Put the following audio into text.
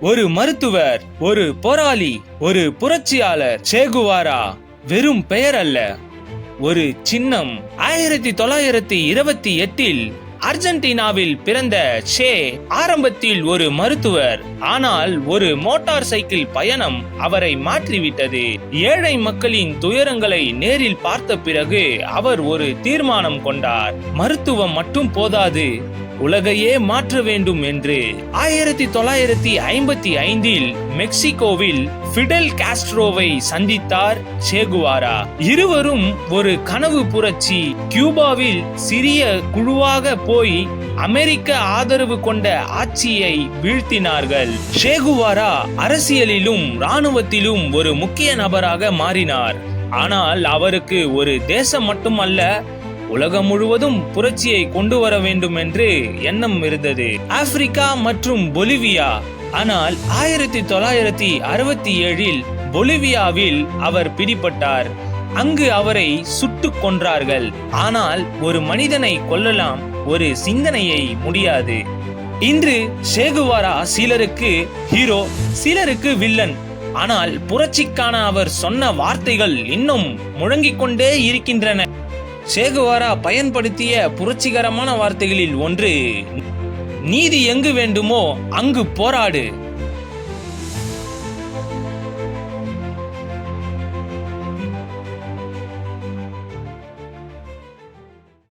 ஒரு மருத்துவர் ஒரு போராளி ஒரு புரட்சியாளர் சேகுவாரா வெறும் பெயர் அல்ல. ஒரு சின்னம் ஆயிரத்தி தொள்ளாயிரத்தி இருபத்தி எட்டில் அர்ஜென்டினாவில் பிறந்த ஷே ஆரம்பத்தில் ஒரு மருத்துவர் ஆனால் ஒரு மோட்டார் சைக்கிள் பயணம் அவரை மாற்றிவிட்டது. ஏழை மக்களின் துயரங்களை நேரில் பார்த்த பிறகு அவர் ஒரு தீர்மானம் கொண்டார். மருத்துவம் மட்டும் போதாது உலகையே மாற்ற வேண்டும் என்று ஆயிரத்தி தொள்ளாயிரத்தி ஐம்பத்தி ஐந்தில் மெக்சிகோவில் ஃபிடல் காஸ்ட்ரோவை சந்தித்தார் சேகுவாரா. இருவரும் ஒரு கனவு புரட்சி கியூபாவில் சிறிய குழுவாக போய் அமெரிக்க ஆதரவு கொண்ட ஆட்சியை வீழ்த்தினார்கள். ஷேகுவாரா அரசியலிலும் ராணுவத்திலும் ஒரு முக்கிய நபராக மாறினார். ஆனால் அவருக்கு ஒரு தேசம் மட்டுமல்ல உலகம் முழுவதும் புரட்சியை கொண்டு வர வேண்டும் என்று எண்ணம் இருந்தது. ஆப்பிரிக்கா மற்றும் பொலிவியா. ஆனால் ஆயிரத்தி தொள்ளாயிரத்தி அறுபத்தி ஏழில் பொலிவியாவில் அவர் பிடிபட்டார். அங்கு அவரை சுட்டுக் கொன்றார்கள். ஆனால் ஒரு மனிதனை கொல்லலாம் ஒரு சிந்தனையை முடியாது. இன்று சேகுவாரா சிலருக்கு ஹீரோ சிலருக்கு வில்லன் ஆனால் புரட்சிக்கான அவர் சொன்ன வார்த்தைகள் இன்னும் முழங்கிக் கொண்டே இருக்கின்றன. சேகுவாரா பயன்படுத்திய புரட்சிகரமான வார்த்தைகளில் ஒன்று நீதி எங்கு வேண்டுமோ அங்கு போராடு.